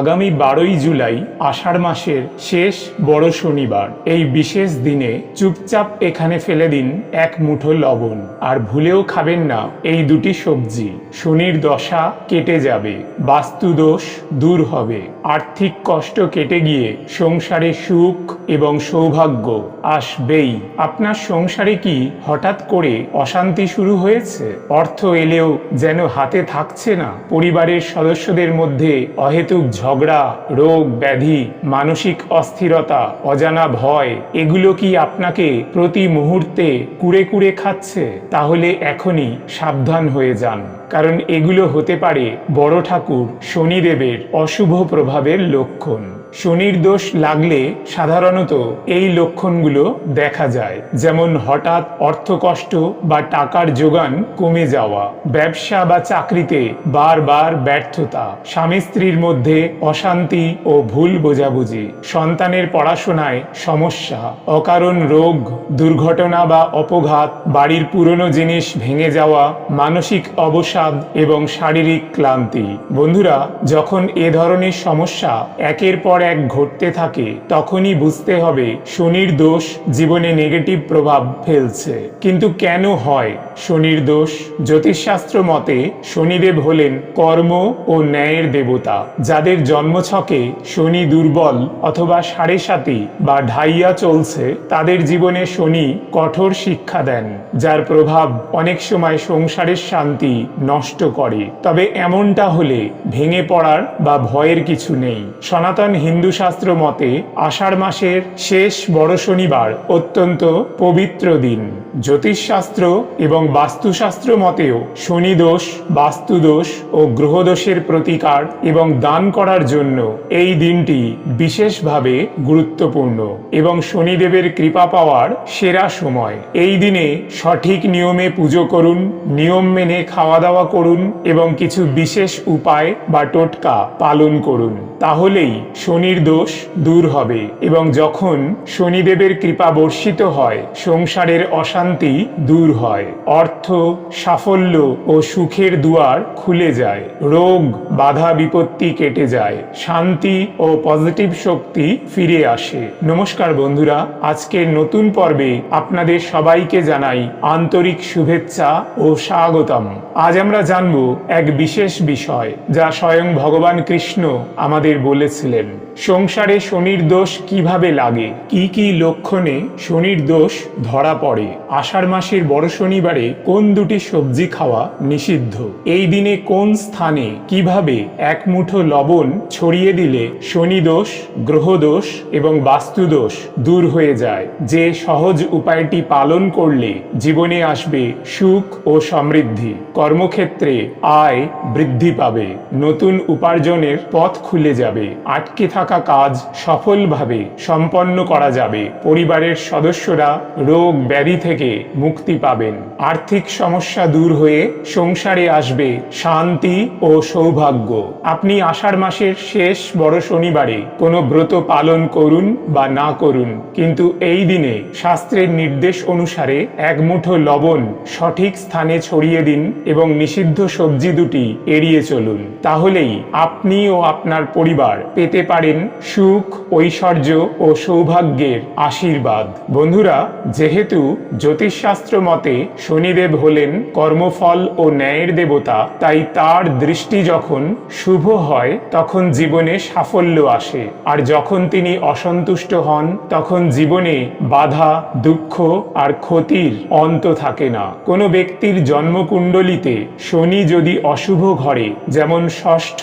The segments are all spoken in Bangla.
আগামী বারোই জুলাই, আষাঢ় মাসের শেষ বড় শনিবার। এই বিশেষ দিনে চুপচাপ এখানে ফেলে দিন এক মুঠো লবণ। আর ভুলেও খাবেন না এই দুটি সবজি। শনির দশা কেটে যাবে, বাস্তুদোষ দূর হবে। আর্থিক কষ্ট কেটে গিয়ে সংসারে সুখ এবং সৌভাগ্য আসবেই। আপনার সংসারে কি হঠাৎ করে অশান্তি শুরু হয়েছে? অর্থ এলেও যেন হাতে থাকছে না। পরিবারের সদস্যদের মধ্যে অহেতুক ঝগড়া, রোগ, ব্যাধি, মানসিক অস্থিরতা, অজানা ভয়, এগুলো কি আপনাকে প্রতি মুহূর্তে কুড়ে কুড়ে খাচ্ছে? তাহলে এখনই সাবধান হয়ে যান। কারণ এগুলো হতে পারে বড় ঠাকুর, শনিদেবের অশুভ প্রভাবের লক্ষণ। শনির দোষ লাগলে সাধারণত এই লক্ষণগুলো দেখা যায়, যেমন হঠাৎ অর্থকষ্ট বা টাকার যোগান কমে যাওয়া, ব্যবসা বা চাকরিতে বারবার ব্যর্থতা, স্বামী স্ত্রীর মধ্যে অশান্তি ও ভুল বোঝাবুঝি, সন্তানের পড়াশোনায় সমস্যা, অকারণ রোগ, দুর্ঘটনা বা অপঘাত, বাড়ির পুরনো জিনিস ভেঙে যাওয়া, মানসিক অবসাদ এবং শারীরিক ক্লান্তি। বন্ধুরা, যখন এ ধরনের সমস্যা একের পর এক ঘটতে থাকে, তখনই বুঝতে হবে শনির দোষ জীবনে নেগেটিভ প্রভাব ফেলছে। কিন্তু কেন হয়? শনির দোষ জ্যোতিষশাস্ত্র মতে শনিদেব হলেন কর্ম ও ন্যায়ের দেবতা, যাদের জন্মছকে শনি দুর্বল অথবা সাড়ে সাতি বা ঢাইয়া চলছে, তাদের জীবনে শনি কঠোর শিক্ষা দেন, যার প্রভাব অনেক সময় সংসারের শান্তি নষ্ট করে। তবে এমনটা হলে ভেঙে পড়ার বা ভয়ের কিছু নেই। সনাতন হিন্দু শাস্ত্র মতে, আষাঢ় মাসের শেষ বড় শনিবার অত্যন্ত পবিত্র দিন। জ্যোতিষশাস্ত্র এবং বাস্তুশাস্ত্র মতেও শনি দোষ বাস্তুদোষ ও গ্রহদোষের প্রতিকার এবং দান করার জন্য এই দিনটি বিশেষভাবে গুরুত্বপূর্ণ এবং শনিদেবের কৃপা পাওয়ার সেরা সময়। এই দিনে সঠিক নিয়মে পুজো করুন, নিয়ম মেনে খাওয়া দাওয়া করুন এবং কিছু বিশেষ উপায় বা টোটকা পালন করুন। তাহলেই শনির দোষ দূর হবে এবং যখন শনিদেবের কৃপা বর্ষিত হয়, সংসারের অশান্তি দূর হয়। অর্থ, সাফল্য ও সুখের দুয়ার খুলে যায়। রোগ, বাধা বিপত্তি কেটে যায়। শান্তি ও পজিটিভ শক্তি ফিরে আসে। নমস্কার বন্ধুরা, আজকের নতুন পর্বে আপনাদের সবাইকে জানাই আন্তরিক শুভেচ্ছা ও স্বাগতম। আজ আমরা জানব এক বিশেষ বিষয়, যা স্বয়ং ভগবান কৃষ্ণ আমাদের বলেছিলেন। সংসারে শনির দোষ কীভাবে লাগে? কি কি লক্ষণে শনির দোষ ধরা পড়ে? আষাঢ় মাসের বড় শনিবারে কোন দুটি সবজি খাওয়া নিষিদ্ধ? এই দিনে কোন স্থানে কীভাবে এক মুঠো লবণ ছড়িয়ে দিলে শনি দোষ, গ্রহ দোষ এবং বাস্তু দোষ দূর হয়ে যায়? যে সহজ উপায়টি পালন করলে জীবনে আসবে সুখ ও সমৃদ্ধি। কর্মক্ষেত্রে আয় বৃদ্ধি পাবে। নতুন উপার্জনের পথ খুলে যাবে। আটকে থাকা কাজ সফলভাবে সম্পন্ন করা যাবে। পরিবারের সদস্যরা রোগ ব্যাধি থেকে মুক্তি পাবেন। আর্থিক সমস্যা দূর হয়ে সংসারে আসবে শান্তি ও সৌভাগ্য। আপনি আষাঢ় মাসের শেষ বড় শনিবারে কোনো ব্রত পালন করুন বা না করুন। কিন্তু এই দিনে শাস্ত্রের নির্দেশ অনুসারে এক মুঠো লবণ সঠিক স্থানে ছড়িয়ে দিন এবং নিষিদ্ধ সবজি দুটি এড়িয়ে চলুন। তাহলেই আপনি ও আপনার পরিবার পেতে পারেন সুখ, ঐশ্বর্য ও সৌভাগ্যের আশীর্বাদ। বন্ধুরা, যেহেতু জ্যোতিষশাস্ত্র মতে শনিদেব হলেন কর্মফল ও ন্যায়ের দেবতা, তাই তার দৃষ্টি যখন শুভ হয়, তখন জীবনে সাফল্য আসে। আর যখন তিনি অসন্তুষ্ট হন, তখন জীবনে বাধা, দুঃখ আর ক্ষতির অন্ত থাকে না। কোনো ব্যক্তির জন্মকুণ্ডলিতে শনি যদি অশুভ ঘরে, যেমন ষষ্ঠ,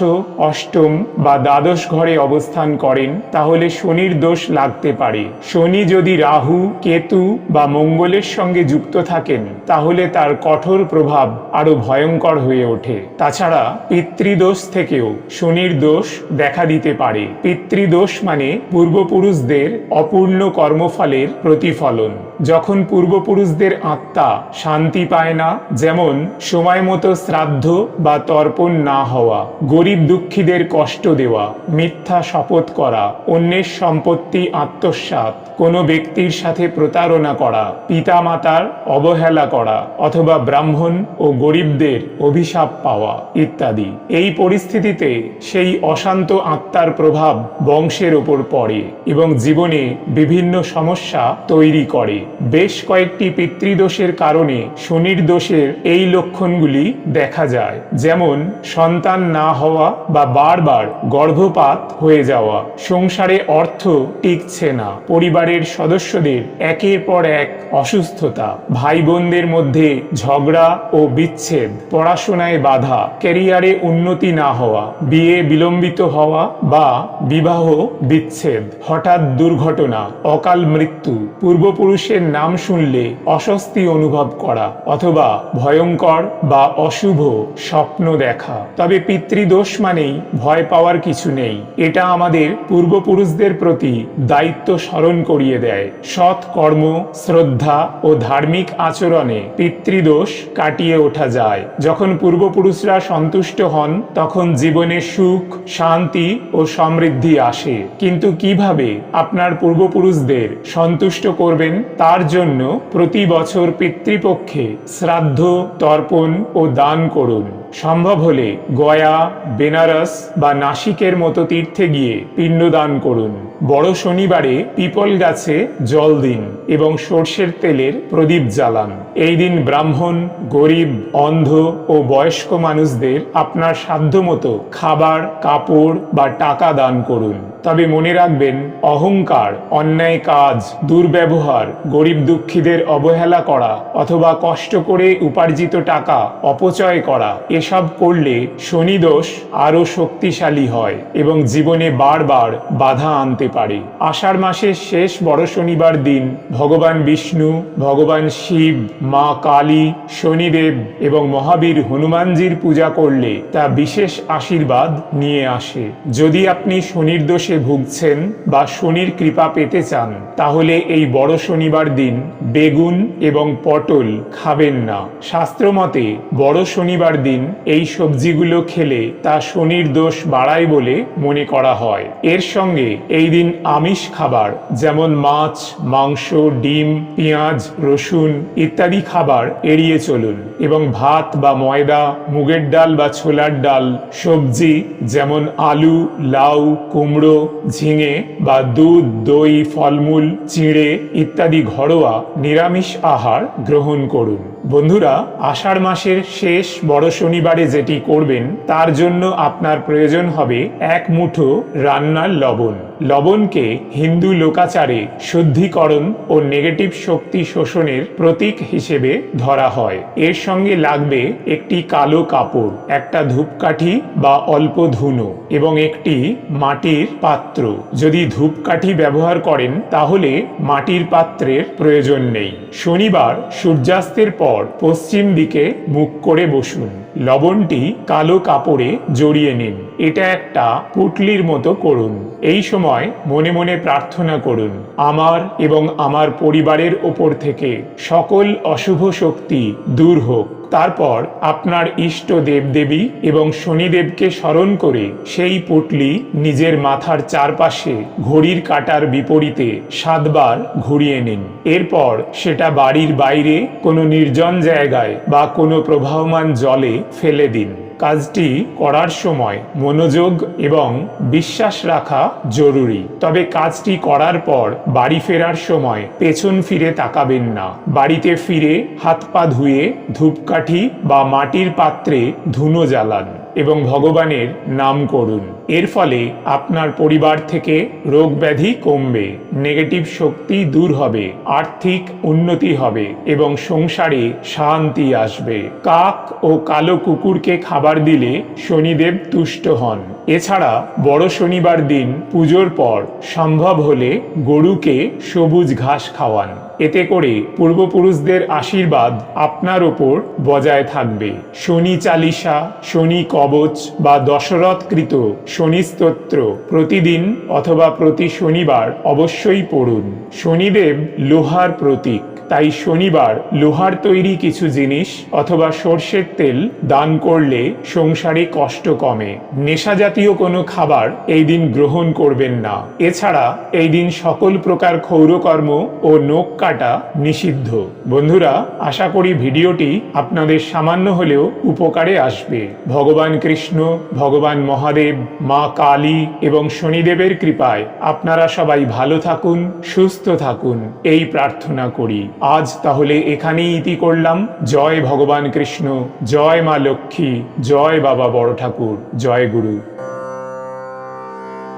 অষ্টম বা দ্বাদশ ঘরে অবস্থান করেন, তাহলে শনির দোষ লাগতে পারে। শনি যদি রাহু, কেতু বা মঙ্গলের সঙ্গে যুক্ত থাকেন, তাহলে তার কঠোর প্রভাব আরও ভয়ঙ্কর হয়ে ওঠে। তাছাড়া পিতৃদোষ থেকেও শনির দোষ দেখা দিতে পারে। পিতৃদোষ মানে পূর্বপুরুষদের অপূর্ণ কর্মফলের প্রতিফলন। যখন পূর্বপুরুষদের আত্মা শান্তি পায় না, যেমন সময় মতো শ্রাদ্ধ বা তর্পণ না হওয়া, গরিব দুঃখীদের কষ্ট দেওয়া, মিথ্যা শপথ করা, অন্যের সম্পত্তি আত্মসাৎ, কোনো ব্যক্তির সাথে প্রতারণা করা, পিতামাতার অবহেলা করা, অথবা ব্রাহ্মণ ও গরিবদের অভিশাপ পাওয়া ইত্যাদি। এই পরিস্থিতিতে সেই অশান্ত আত্মার প্রভাব বংশের ওপর পড়ে এবং জীবনে বিভিন্ন সমস্যা তৈরি করে। বেশ কয়েকটি পিতৃদোষের কারণে শনির দোষের এই লক্ষণগুলি দেখা যায়। যেমন, সন্তান না হওয়া বা বারবার গর্ভপাত হয়ে যাওয়া, সংসারে অর্থ টিকছে না, পরিবারের সদস্যদের একের পর এক অসুস্থতা ভাই বোনদের মধ্যে ঝগড়া ও বিচ্ছেদ, পড়াশোনায় বাধা, ক্যারিয়ারে উন্নতি না হওয়া, বিয়ে বিলম্বিত হওয়া বা বিবাহ বিচ্ছেদ, হঠাৎ দুর্ঘটনা, অকাল মৃত্যু, পূর্বপুরুষের নাম শুনলে অস্বস্তি অনুভব করা অথবা ভয়ঙ্কর বা অশুভ স্বপ্ন দেখা। তবে পিতৃদোষ মানেই ভয় পাওয়ার কিছু নেই। এটা আমাদের পূর্বপুরুষদের প্রতি দায়িত্ব স্মরণ করিয়ে দেয়। সৎ কর্ম, শ্রদ্ধা ও ধার্মিক আচরণে পিতৃদোষ কাটিয়ে ওঠা যায়। যখন পূর্বপুরুষরা সন্তুষ্ট হন, তখন জীবনে সুখ, শান্তি ও সমৃদ্ধি আসে। কিন্তু কীভাবে আপনার পূর্বপুরুষদের সন্তুষ্ট করবেন তার জন্য প্রতি বছর পিতৃপক্ষে শ্রাদ্ধ, তর্পণ ও দান করুন। সম্ভব হলে গয়া, বেনারস বা নাসিকের মতো তীর্থে গিয়ে পিণ্ডদান করুন। বড় শনিবারে পিপল গাছে জল দিন এবং সর্ষের তেলের প্রদীপ জ্বালান। এই দিন ব্রাহ্মণ, গরিব, অন্ধ ও বয়স্ক মানুষদের আপনার সাধ্যমতো খাবার, কাপড় বা টাকা দান করুন। তবে মনে রাখবেন, অহংকার, অন্যায় কাজ, দুর্ব্যবহার, গরিব দুঃখীদের অবহেলা করা, অথবা কষ্ট করে উপার্জিত টাকা, অপচয় করা, এসব করলে শনিদোষ আরও শক্তিশালী হয় এবং জীবনে বারবার বাধা আনতে পারে। আষাঢ় মাসের শেষ বড় শনিবার দিন ভগবান বিষ্ণু, ভগবান শিব, মা কালী, শনিদেব এবং মহাবীর হনুমানজির পূজা করলে তা বিশেষ আশীর্বাদ নিয়ে আসে। যদি আপনি শনির দোষে ভুগছেন বা শনির কৃপা পেতে চান, তাহলে এই বড় শনিবার দিন বেগুন এবং পটল খাবেন না। শাস্ত্রমতে, বড় শনিবার দিন এই সবজিগুলো খেলে তা শনির দোষ বাড়ায় বলে মনে করা হয়। এর সঙ্গে এই দিন আমিষ খাবার, যেমন মাছ, মাংস, ডিম, পেঁয়াজ, রসুন ইত্যাদি খাবার এড়িয়ে চলুন এবং ভাত বা ময়দা, মুগের ডাল বা ছোলার ডাল, সবজি যেমন আলু, লাউ, কুমড়ো ঝিঙে বা দুধ দই ফলমূল চিঁড়ে ইত্যাদি ঘরোয়া নিরামিষ আহার গ্রহণ করুন। বন্ধুরা, আষাঢ় মাসের শেষ বড় শনিবারে যেটি করবেন, তার জন্য আপনার প্রয়োজন হবে এক মুঠো রান্নার লবণ। লবণকে হিন্দু লোকাচারে শুদ্ধিকরণ ও নেগেটিভ শক্তি শোষণের প্রতীক হিসেবে ধরা হয়। এর সঙ্গে লাগবে একটি কালো কাপড়, একটা ধূপকাঠি বা অল্প ধুনো এবং একটি মাটির পাত্র। যদি ধূপকাঠি ব্যবহার করেন, তাহলে মাটির পাত্রের প্রয়োজন নেই। শনিবার সূর্যাস্তের পর পশ্চিম দিকে মুখ করে বসুন। লবণটি কালো কাপড়ে জড়িয়ে নিন। এটা একটা পুটলির মতো করুন। এই সময় মনে মনে প্রার্থনা করুন, আমার এবং আমার পরিবারের ওপর থেকে সকল অশুভ শক্তি দূর হোক। তারপর আপনার ইষ্ট দেবদেবী এবং শনিদেবকে স্মরণ করে সেই পুটলি নিজের মাথার চারপাশে ঘড়ির কাটার বিপরীতে সাতবার ঘুরিয়ে নিন। এরপর সেটা বাড়ির বাইরে কোনো নির্জন জায়গায় বা কোনো প্রবাহমান জলে ফেলে দিন। কাজটি করার সময় মনোযোগ এবং বিশ্বাস রাখা জরুরি। তবে কাজটি করার পর বাড়ি ফেরার সময় পেছন ফিরে তাকাবেন না। বাড়িতে ফিরে হাত পা ধুয়ে ধূপকাঠি বা মাটির পাত্রে ধুনো জ্বালান এবং ভগবানের নাম করুন। এর ফলে আপনার পরিবার থেকে রোগ ব্যাধি কমবে নেগেটিভ শক্তি দূর হবে, আর্থিক উন্নতি হবে এবং সংসারে শান্তি আসবে। কাক ও কালো কুকুরকে খাবার দিলে শনিদেব তুষ্ট হন। এছাড়া বড় শনিবার দিন পুজোর পর সম্ভব হলে গরুকে সবুজ ঘাস খাওয়ান। এতে করে পূর্বপুরুষদের আশীর্বাদ আপনার ওপর বজায় থাকবে। শনি চালিসা শনি কবচ বা দশরথকৃত শনি স্তোত্র প্রতিদিন অথবা প্রতি শনিবার অবশ্যই পড়ুন। শনিদেব লোহার প্রতীক। তাই শনিবার লোহার তৈরি কিছু জিনিস অথবা সর্ষের তেল দান করলে সংসারে কষ্ট কমে। নেশা জাতীয় কোনো খাবার এই দিন গ্রহণ করবেন না। এছাড়া এই দিন সকল প্রকার ক্ষৌরকর্ম ও নখ কাটা নিষিদ্ধ। বন্ধুরা, আশা করি ভিডিওটি আপনাদের সামান্য হলেও উপকারে আসবে। ভগবান কৃষ্ণ, ভগবান মহাদেব, মা কালী এবং শনিদেবের কৃপায় আপনারা সবাই ভালো থাকুন, সুস্থ থাকুন, এই প্রার্থনা করি। আজ তাহলে এখানেই ইতি করলাম। জয় ভগবান কৃষ্ণ, জয় মা লক্ষ্মী, জয় বাবা বড় ঠাকুর জয় গুরু।